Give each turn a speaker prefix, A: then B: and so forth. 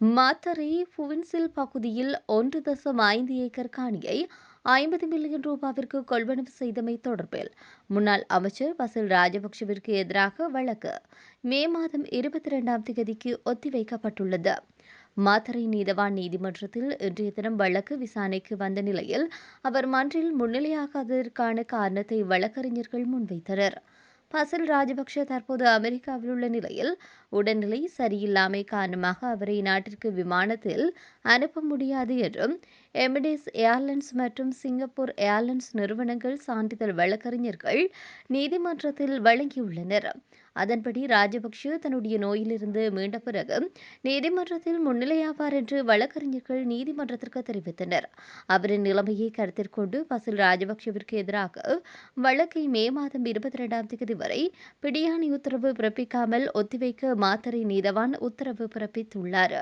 A: மாத்தறை புவின்சில் பகுதியில் ஒன்று தசம் ஐந்து ஏக்கர் காணியை ஐம்பது மில்லியன் ரூபாவிற்கு கொள்வனவு செய்தமை தொடர்பில் முன்னாள் அமைச்சர் பசில் ராஜபக்சவிற்கு எதிராக வழக்கு மே மாதம் இருபத்தி இரண்டாம் தேதிக்கு ஒத்திவைக்கப்பட்டுள்ளது. மாத்தறை நீதவான் நீதிமன்றத்தில் இன்றைய தினம் வழக்கு விசாரணைக்கு வந்த நிலையில் அவர் மன்றில் முன்னிலையாகாததற்கான காரணத்தை வழக்கறிஞர்கள் முன்வைத்தனர். பசில் ராஜபக்ஷ தற்போது அமெரிக்காவில் உள்ள நிலையில் உடல்நிலை சரியில்லாமை காரணமாக அவரை நாட்டிற்கு விமானத்தில் அனுப்ப முடியாது என்றும் எமிடேஸ் ஏர்லைன்ஸ் மற்றும் சிங்கப்பூர் ஏர்லைன்ஸ் நிறுவனங்கள் சான்றிதழ் வழக்கறிஞர்கள் நீதிமன்றத்தில் வழங்கியுள்ளனர். அதன்படி ராஜபக்ஷ தன்னுடைய நோயிலிருந்து மீண்ட பிறகு நீதிமன்றத்தில் முன்னிலையாவார் என்று வழக்கறிஞர்கள் நீதிமன்றத்திற்கு தெரிவித்தனர். அவரின் நிலைமையை கருத்தில் கொண்டு பசில் ராஜபக்ஷவிற்கு எதிராக வழக்கை மே மாதம் இருபத்தி இரண்டாம் தேதி வரை பிடியாணி உத்தரவு பிறப்பிக்காமல் ஒத்திவைக்க மாத்தறை நீதவான் உத்தரவு பிறப்பித்துள்ளார்.